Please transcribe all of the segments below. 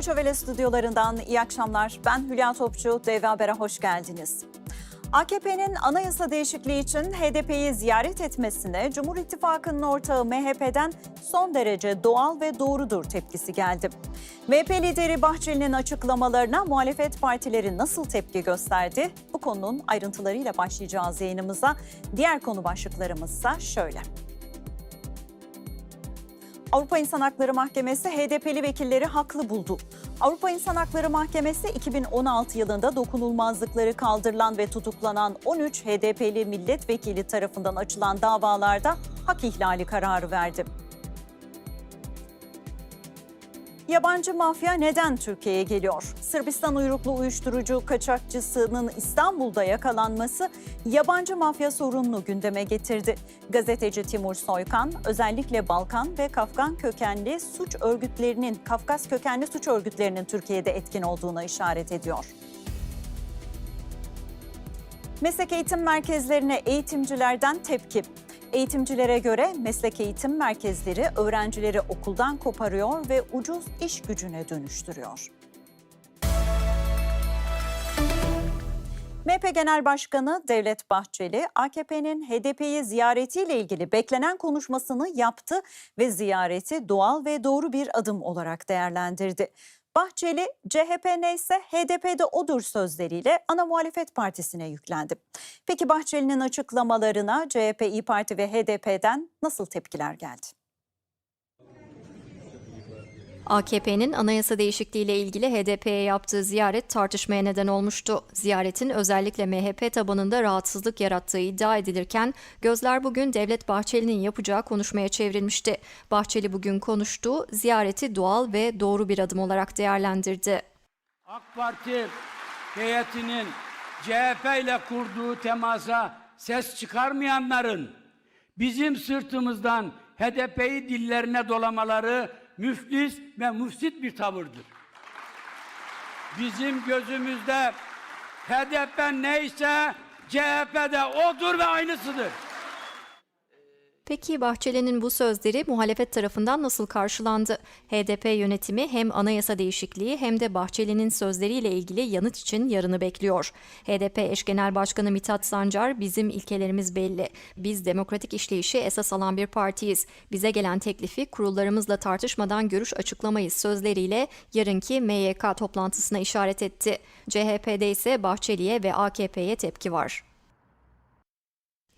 Deutsche Welle stüdyolarından iyi akşamlar. Ben Hülya Topçu, DV Haber'e hoş geldiniz. AKP'nin anayasa değişikliği için HDP'yi ziyaret etmesine Cumhur İttifakı'nın ortağı MHP'den son derece doğal ve doğrudur tepkisi geldi. MHP lideri Bahçeli'nin açıklamalarına muhalefet partileri nasıl tepki gösterdi? Bu konunun ayrıntılarıyla başlayacağız yayınımıza. Diğer konu başlıklarımızsa şöyle. Avrupa İnsan Hakları Mahkemesi HDP'li vekilleri haklı buldu. Avrupa İnsan Hakları Mahkemesi 2016 yılında dokunulmazlıkları kaldırılan ve tutuklanan 13 HDP'li milletvekili tarafından açılan davalarda hak ihlali kararı verdi. Yabancı mafya neden Türkiye'ye geliyor? Sırbistan uyruklu uyuşturucu kaçakçısının İstanbul'da yakalanması yabancı mafya sorununu gündeme getirdi. Gazeteci Timur Soykan özellikle Balkan ve Kafgan kökenli suç örgütlerinin, Kafkas kökenli suç örgütlerinin Türkiye'de etkin olduğuna işaret ediyor. Meslek eğitim merkezlerine eğitimcilerden tepki. Eğitimcilere göre meslek eğitim merkezleri öğrencileri okuldan koparıyor ve ucuz iş gücüne dönüştürüyor. MHP Genel Başkanı Devlet Bahçeli, AKP'nin HDP'yi ziyaretiyle ilgili beklenen konuşmasını yaptı ve ziyareti doğal ve doğru bir adım olarak değerlendirdi. Bahçeli, CHP neyse HDP'de odur sözleriyle ana muhalefet partisine yüklendi. Peki Bahçeli'nin açıklamalarına CHP, İyi Parti ve HDP'den nasıl tepkiler geldi? AKP'nin anayasa değişikliğiyle ilgili HDP'ye yaptığı ziyaret tartışmaya neden olmuştu. Ziyaretin özellikle MHP tabanında rahatsızlık yarattığı iddia edilirken gözler bugün Devlet Bahçeli'nin yapacağı konuşmaya çevrilmişti. Bahçeli bugün konuştu, ziyareti doğal ve doğru bir adım olarak değerlendirdi. AK Parti heyetinin CHP ile kurduğu temasa ses çıkarmayanların bizim sırtımızdan HDP'yi dillerine dolamaları müflis ve müfsit bir tavırdır. Bizim gözümüzde HDP neyse CHP de odur ve aynısıdır. Peki Bahçeli'nin bu sözleri muhalefet tarafından nasıl karşılandı? HDP yönetimi hem anayasa değişikliği hem de Bahçeli'nin sözleriyle ilgili yanıt için yarını bekliyor. HDP eş genel başkanı Mithat Sancar bizim ilkelerimiz belli. Biz demokratik işleyişi esas alan bir partiyiz. Bize gelen teklifi kurullarımızla tartışmadan görüş açıklamayız sözleriyle yarınki MYK toplantısına işaret etti. CHP'de ise Bahçeli'ye ve AKP'ye tepki var.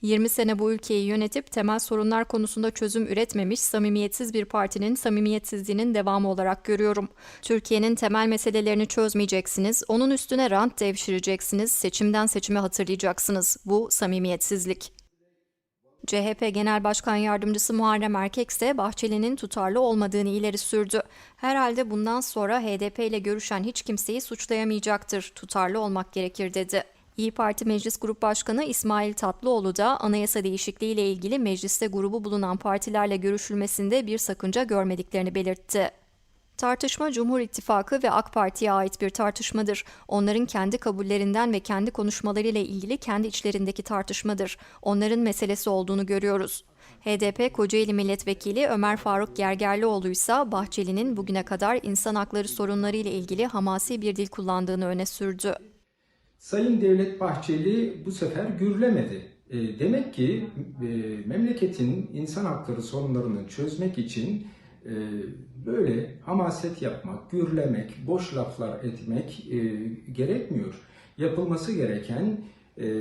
20 sene bu ülkeyi yönetip temel sorunlar konusunda çözüm üretmemiş samimiyetsiz bir partinin samimiyetsizliğinin devamı olarak görüyorum. Türkiye'nin temel meselelerini çözmeyeceksiniz, onun üstüne rant devşireceksiniz, seçimden seçime hatırlayacaksınız. Bu samimiyetsizlik. CHP Genel Başkan Yardımcısı Muharrem Erkek ise Bahçeli'nin tutarlı olmadığını ileri sürdü. Herhalde bundan sonra HDP ile görüşen hiç kimseyi suçlayamayacaktır, tutarlı olmak gerekir dedi. İyi Parti Meclis Grup Başkanı İsmail Tatlıoğlu da anayasa değişikliği ile ilgili mecliste grubu bulunan partilerle görüşülmesinde bir sakınca görmediklerini belirtti. Tartışma Cumhur İttifakı ve AK Parti'ye ait bir tartışmadır. Onların kendi kabullerinden ve kendi konuşmalarıyla ilgili kendi içlerindeki tartışmadır. Onların meselesi olduğunu görüyoruz. HDP Kocaeli Milletvekili Ömer Faruk Gergerlioğlu ise Bahçeli'nin bugüne kadar insan hakları sorunları ile ilgili hamasi bir dil kullandığını öne sürdü. Sayın Devlet Bahçeli bu sefer gürlemedi. E, demek ki e, memleketin insan hakları sorunlarını çözmek için e, böyle hamaset yapmak, gürlemek, boş laflar etmek gerekmiyor. Yapılması gereken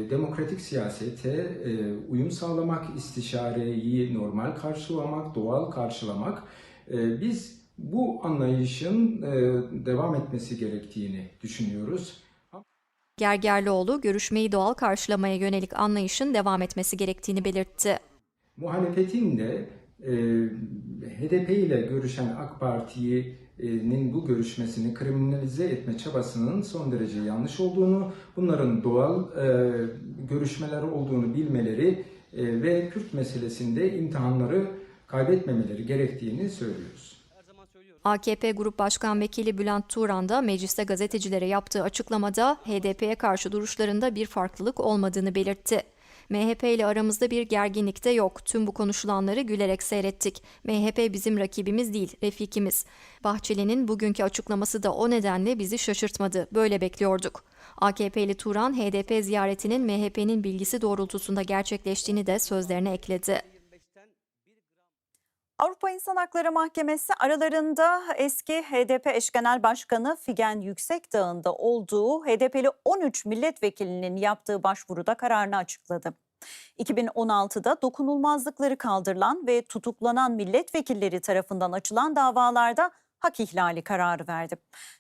demokratik siyasete uyum sağlamak, istişareyi normal karşılamak, doğal karşılamak. Biz bu anlayışın devam etmesi gerektiğini düşünüyoruz. Gergerlioğlu görüşmeyi doğal karşılamaya yönelik anlayışın devam etmesi gerektiğini belirtti. Muhalefetin de e, HDP ile görüşen AK Parti'nin bu görüşmesini kriminalize etme çabasının son derece yanlış olduğunu, bunların doğal e, görüşmeler olduğunu bilmeleri e, ve Kürt meselesinde imtihanları kaybetmemeleri gerektiğini söylüyoruz. AKP Grup Başkan Vekili Bülent Turan da mecliste gazetecilere yaptığı açıklamada HDP'ye karşı duruşlarında bir farklılık olmadığını belirtti. MHP ile aramızda bir gerginlik de yok. Tüm bu konuşulanları gülerek seyrettik. MHP bizim rakibimiz değil, refikimiz. Bahçeli'nin bugünkü açıklaması da o nedenle bizi şaşırtmadı. Böyle bekliyorduk. AKP'li Turan, HDP ziyaretinin MHP'nin bilgisi doğrultusunda gerçekleştiğini de sözlerine ekledi. Avrupa İnsan Hakları Mahkemesi aralarında eski HDP eş genel başkanı Figen Yüksekdağ'ın olduğu HDP'li 13 milletvekilinin yaptığı başvuruda kararını açıkladı. 2016'da dokunulmazlıkları kaldırılan ve tutuklanan milletvekilleri tarafından açılan davalarda hak ihlali kararı verdi.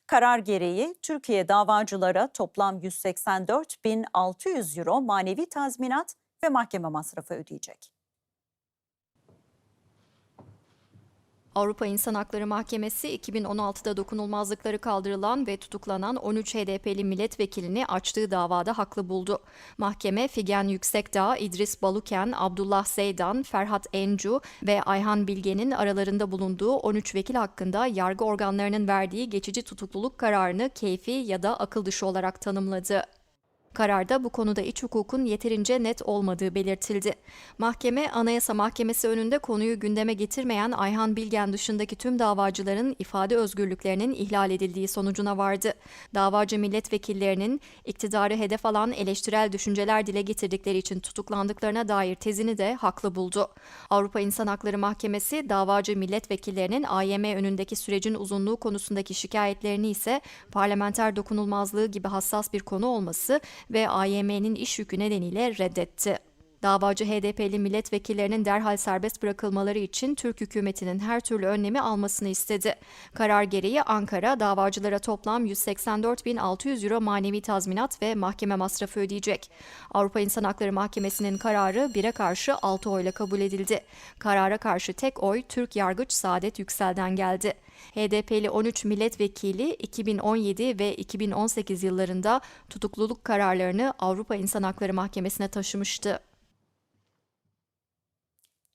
Karar gereği Türkiye davacılara toplam 184.600 euro manevi tazminat ve mahkeme masrafı ödeyecek. Avrupa İnsan Hakları Mahkemesi 2016'da dokunulmazlıkları kaldırılan ve tutuklanan 13 HDP'li milletvekilini açtığı davada haklı buldu. Mahkeme Figen Yüksekdağ, İdris Baluken, Abdullah Zeydan, Ferhat Encu ve Ayhan Bilge'nin aralarında bulunduğu 13 vekil hakkında yargı organlarının verdiği geçici tutukluluk kararını keyfi ya da akıl dışı olarak tanımladı. Kararda bu konuda iç hukukun yeterince net olmadığı belirtildi. Mahkeme, Anayasa Mahkemesi önünde konuyu gündeme getirmeyen Ayhan Bilgen dışındaki tüm davacıların ifade özgürlüklerinin ihlal edildiği sonucuna vardı. Davacı milletvekillerinin iktidarı hedef alan eleştirel düşünceler dile getirdikleri için tutuklandıklarına dair tezini de haklı buldu. Avrupa İnsan Hakları Mahkemesi, davacı milletvekillerinin AYM önündeki sürecin uzunluğu konusundaki şikayetlerini ise parlamenter dokunulmazlığı gibi hassas bir konu olması ve AYM'nin iş yükü nedeniyle reddetti. Davacı HDP'li milletvekillerinin derhal serbest bırakılmaları için Türk hükümetinin her türlü önlemi almasını istedi. Karar gereği Ankara davacılara toplam 184.600 euro manevi tazminat ve mahkeme masrafı ödeyecek. Avrupa İnsan Hakları Mahkemesi'nin kararı 1'e karşı 6 oyla kabul edildi. Karara karşı tek oy Türk yargıç Saadet Yüksel'den geldi. HDP'li 13 milletvekili 2017 ve 2018 yıllarında tutukluluk kararlarını Avrupa İnsan Hakları Mahkemesi'ne taşımıştı.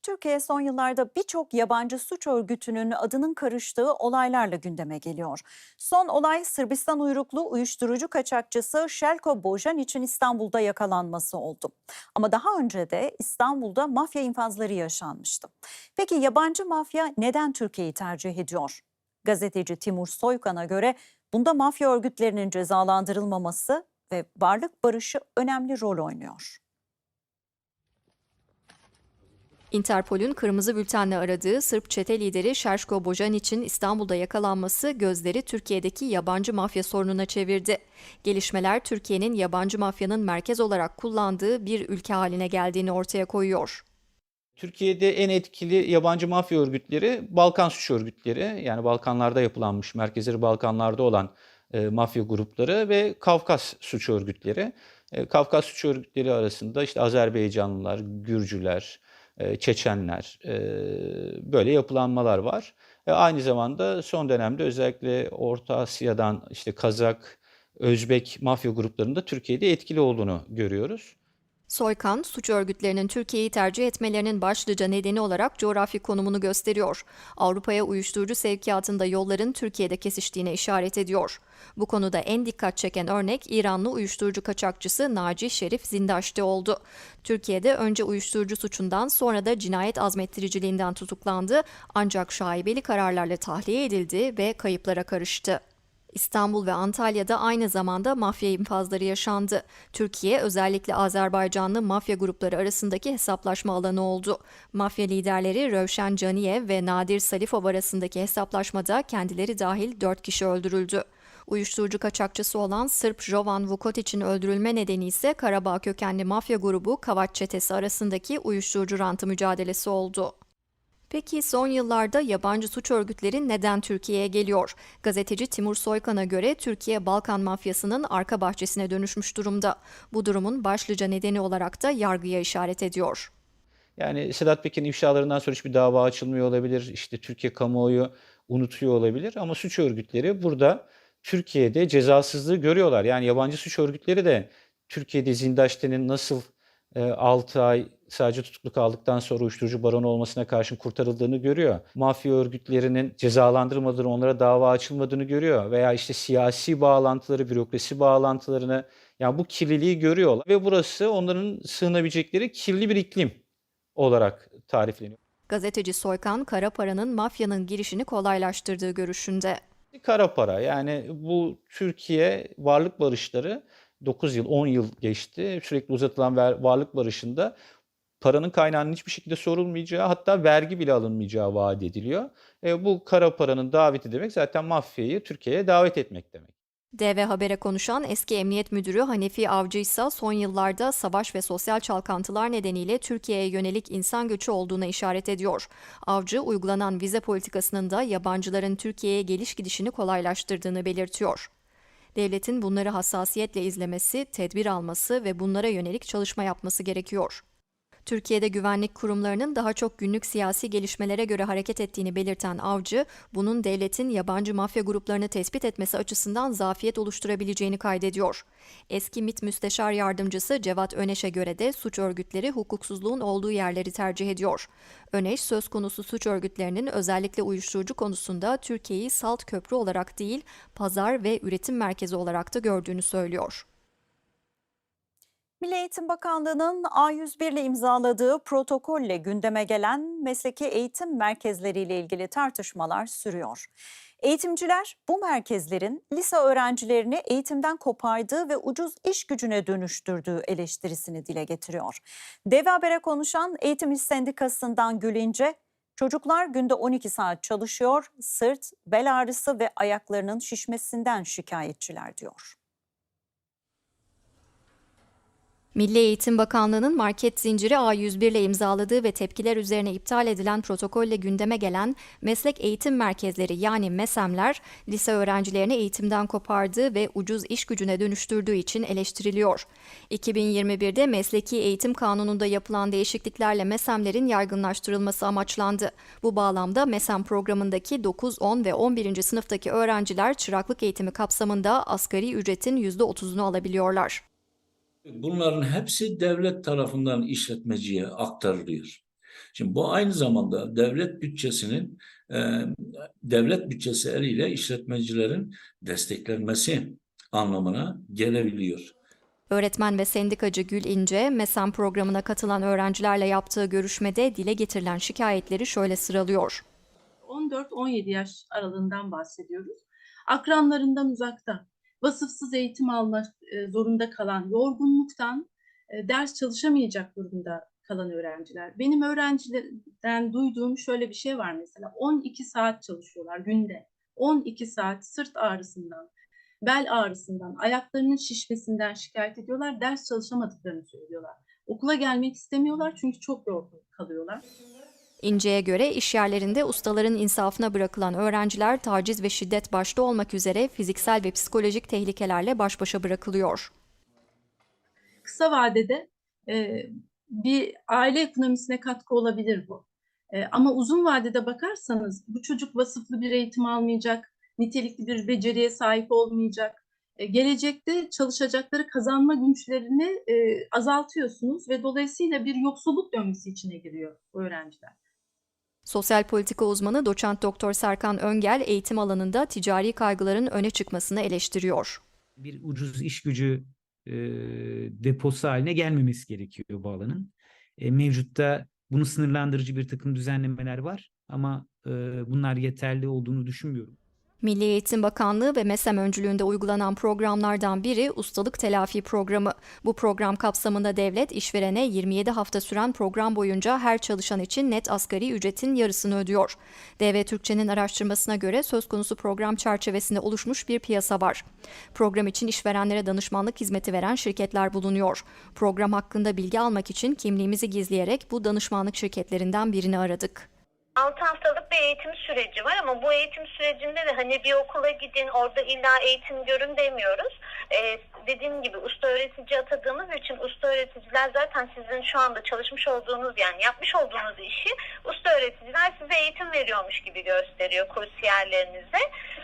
Türkiye son yıllarda birçok yabancı suç örgütünün adının karıştığı olaylarla gündeme geliyor. Son olay Sırbistan uyruklu uyuşturucu kaçakçısı Şelko Bojan için İstanbul'da yakalanması oldu. Ama daha önce de İstanbul'da mafya infazları yaşanmıştı. Peki yabancı mafya neden Türkiye'yi tercih ediyor? Gazeteci Timur Soykan'a göre bunda mafya örgütlerinin cezalandırılmaması ve varlık barışı önemli rol oynuyor. Interpol'ün kırmızı bültenle aradığı Sırp çete lideri Şerşko Bojan için İstanbul'da yakalanması gözleri Türkiye'deki yabancı mafya sorununa çevirdi. Gelişmeler Türkiye'nin yabancı mafyanın merkez olarak kullandığı bir ülke haline geldiğini ortaya koyuyor. Türkiye'de en etkili yabancı mafya örgütleri Balkan suç örgütleri. Yani Balkanlarda yapılanmış, merkezleri Balkanlarda olan e, mafya grupları ve Kafkas suç örgütleri. E, Kafkas suç örgütleri arasında işte Azerbaycanlılar, Gürcüler, Çeçenler e, böyle yapılanmalar var. E, aynı zamanda son dönemde özellikle Orta Asya'dan işte Kazak, Özbek mafya gruplarında Türkiye'de etkili olduğunu görüyoruz. Soykan, suç örgütlerinin Türkiye'yi tercih etmelerinin başlıca nedeni olarak coğrafi konumunu gösteriyor. Avrupa'ya uyuşturucu sevkiyatında yolların Türkiye'de kesiştiğine işaret ediyor. Bu konuda en dikkat çeken örnek İranlı uyuşturucu kaçakçısı Naci Şerif Zindaş'ta oldu. Türkiye'de önce uyuşturucu suçundan sonra da cinayet azmettiriciliğinden tutuklandı ancak şaibeli kararlarla tahliye edildi ve kayıplara karıştı. İstanbul ve Antalya'da aynı zamanda mafya infazları yaşandı. Türkiye özellikle Azerbaycanlı mafya grupları arasındaki hesaplaşma alanı oldu. Mafya liderleri Rövşen Caniyev ve Nadir Salifov arasındaki hesaplaşmada kendileri dahil 4 kişi öldürüldü. Uyuşturucu kaçakçısı olan Sırp Jovan Vukotic'in öldürülme nedeni ise Karabağ kökenli mafya grubu Kavaç çetesi arasındaki uyuşturucu rantı mücadelesi oldu. Peki son yıllarda yabancı suç örgütleri neden Türkiye'ye geliyor? Gazeteci Timur Soykan'a göre Türkiye Balkan mafyasının arka bahçesine dönüşmüş durumda. Bu durumun başlıca nedeni olarak da yargıya işaret ediyor. Yani Sedat Peker'in ifşalarından sonra hiçbir dava açılmıyor olabilir. İşte Türkiye kamuoyu unutuyor olabilir. Ama suç örgütleri burada Türkiye'de cezasızlığı görüyorlar. Yani yabancı suç örgütleri de Türkiye'de Zindaşte'nin nasıl 6 ay sadece tutuklu kaldıktan sonra uyuşturucu baronu olmasına karşın kurtarıldığını görüyor. Mafya örgütlerinin cezalandırılmadığını, onlara dava açılmadığını görüyor. Veya işte siyasi bağlantıları, bürokrasi bağlantılarını Yani bu kirliliği görüyorlar ve burası onların sığınabilecekleri kirli bir iklim olarak tarifleniyor. Gazeteci Soykan, kara paranın mafyanın girişini kolaylaştırdığı görüşünde. Kara para yani bu Türkiye varlık barışları 9 yıl 10 yıl geçti. Sürekli uzatılan varlık barışında paranın kaynağının hiçbir şekilde sorulmayacağı hatta vergi bile alınmayacağı vaat ediliyor. E, bu kara paranın daveti demek zaten mafyayı Türkiye'ye davet etmek demek. DV Haber'e konuşan eski Emniyet Müdürü Hanefi Avcı ise son yıllarda savaş ve sosyal çalkantılar nedeniyle Türkiye'ye yönelik insan göçü olduğuna işaret ediyor. Avcı, uygulanan vize politikasının da yabancıların Türkiye'ye geliş gidişini kolaylaştırdığını belirtiyor. Devletin bunları hassasiyetle izlemesi, tedbir alması ve bunlara yönelik çalışma yapması gerekiyor. Türkiye'de güvenlik kurumlarının daha çok günlük siyasi gelişmelere göre hareket ettiğini belirten Avcı, bunun devletin yabancı mafya gruplarını tespit etmesi açısından zafiyet oluşturabileceğini kaydediyor. Eski MİT Müsteşar Yardımcısı Cevat Öneş'e göre de suç örgütleri hukuksuzluğun olduğu yerleri tercih ediyor. Öneş, söz konusu suç örgütlerinin özellikle uyuşturucu konusunda Türkiye'yi salt köprü olarak değil, pazar ve üretim merkezi olarak da gördüğünü söylüyor. Milli Eğitim Bakanlığı'nın A101 ile imzaladığı protokolle gündeme gelen mesleki eğitim merkezleriyle ilgili tartışmalar sürüyor. Eğitimciler bu merkezlerin lise öğrencilerini eğitimden kopardığı ve ucuz iş gücüne dönüştürdüğü eleştirisini dile getiriyor. Dev Haber'e konuşan Eğitim İş Sendikası'ndan Gül İnce, çocuklar günde 12 saat çalışıyor, sırt, bel ağrısı ve ayaklarının şişmesinden şikayetçiler diyor. Milli Eğitim Bakanlığı'nın market zinciri A101 ile imzaladığı ve tepkiler üzerine iptal edilen protokolle gündeme gelen meslek eğitim merkezleri yani MESEM'ler, lise öğrencilerini eğitimden kopardığı ve ucuz iş gücüne dönüştürdüğü için eleştiriliyor. 2021'de Mesleki Eğitim Kanunu'nda yapılan değişikliklerle MESEM'lerin yaygınlaştırılması amaçlandı. Bu bağlamda MESEM programındaki 9, 10 ve 11. sınıftaki öğrenciler çıraklık eğitimi kapsamında asgari ücretin %30'unu alabiliyorlar. Bunların hepsi devlet tarafından işletmeciye aktarılıyor. Şimdi bu aynı zamanda devlet bütçesinin e, devlet bütçesi eliyle işletmecilerin desteklenmesi anlamına gelebiliyor. Öğretmen ve sendikacı Gül İnce, MESAM programına katılan öğrencilerle yaptığı görüşmede dile getirilen şikayetleri şöyle sıralıyor. 14-17 yaş aralığından bahsediyoruz. Akranlarından uzakta, vasıfsız eğitim almak e, zorunda kalan, yorgunluktan e, ders çalışamayacak durumda kalan öğrenciler. Benim öğrencilerden duyduğum şöyle bir şey var mesela 12 saat çalışıyorlar günde. 12 saat sırt ağrısından, bel ağrısından, ayaklarının şişmesinden şikayet ediyorlar. Ders çalışamadıklarını söylüyorlar. Okula gelmek istemiyorlar çünkü çok yorgun kalıyorlar. İnce'ye göre iş yerlerinde ustaların insafına bırakılan öğrenciler taciz ve şiddet başta olmak üzere fiziksel ve psikolojik tehlikelerle baş başa bırakılıyor. kısa vadede e, bir aile ekonomisine katkı olabilir bu. E, ama uzun vadede bakarsanız bu çocuk vasıflı bir eğitim almayacak, nitelikli bir beceriye sahip olmayacak. E, gelecekte çalışacakları kazanma güçlerini e, azaltıyorsunuz ve dolayısıyla bir yoksulluk döngüsü içine giriyor öğrenciler. Sosyal politika uzmanı doçent doktor Serkan Öngel eğitim alanında ticari kaygıların öne çıkmasını eleştiriyor. bir ucuz iş gücü e, deposu haline gelmemesi gerekiyor bu alanın. E, mevcutta bunu sınırlandırıcı bir takım düzenlemeler var ama e, bunlar yeterli olduğunu düşünmüyorum. Milli Eğitim Bakanlığı ve MESEM öncülüğünde uygulanan programlardan biri ustalık telafi programı. Bu program kapsamında devlet işverene 27 hafta süren program boyunca her çalışan için net asgari ücretin yarısını ödüyor. DV Türkçe'nin araştırmasına göre söz konusu program çerçevesinde oluşmuş bir piyasa var. Program için işverenlere danışmanlık hizmeti veren şirketler bulunuyor. Program hakkında bilgi almak için kimliğimizi gizleyerek bu danışmanlık şirketlerinden birini aradık. 6 haftalık bir eğitim süreci var ama bu eğitim sürecinde de hani bir okula gidin orada illa eğitim görün demiyoruz. Ee, dediğim gibi usta öğretici atadığımız için usta öğreticiler zaten sizin şu anda çalışmış olduğunuz yani yapmış olduğunuz işi usta öğreticiler size eğitim veriyormuş gibi gösteriyor kursiyerlerinize.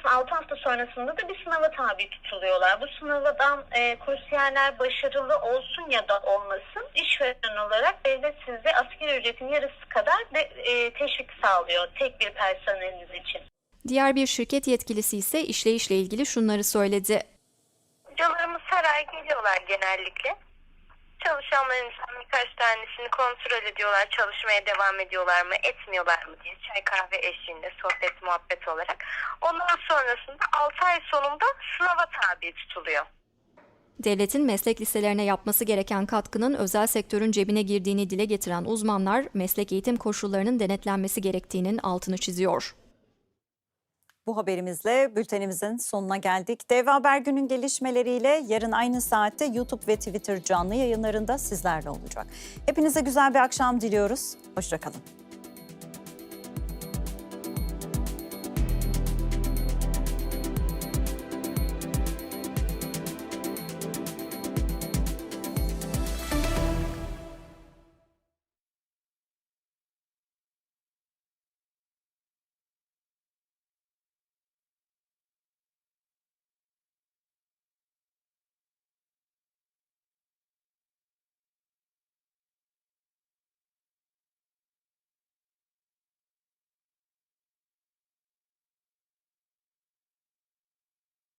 6 hafta sonrasında da bir sınava tabi tutuluyorlar. Bu sınavdan e, kursiyerler başarılı olsun ya da olmasın işveren olarak devlet size asgari ücretin yarısı kadar de, e, teşvik sağlıyor tek bir personeliniz için. Diğer bir şirket yetkilisi ise işleyişle ilgili şunları söyledi. Hocalarımız her ay geliyorlar genellikle. Çalışanların içinden birkaç tanesini kontrol ediyorlar. Çalışmaya devam ediyorlar mı, etmiyorlar mı diye. Çay kahve eşliğinde, sohbet muhabbet olarak. Ondan sonrasında 6 ay sonunda sınava tabi tutuluyor. Devletin meslek liselerine yapması gereken katkının özel sektörün cebine girdiğini dile getiren uzmanlar, meslek eğitim koşullarının denetlenmesi gerektiğinin altını çiziyor. Bu haberimizle bültenimizin sonuna geldik. Dev Haber günün gelişmeleriyle yarın aynı saatte YouTube ve Twitter canlı yayınlarında sizlerle olacak. Hepinize güzel bir akşam diliyoruz. Hoşçakalın.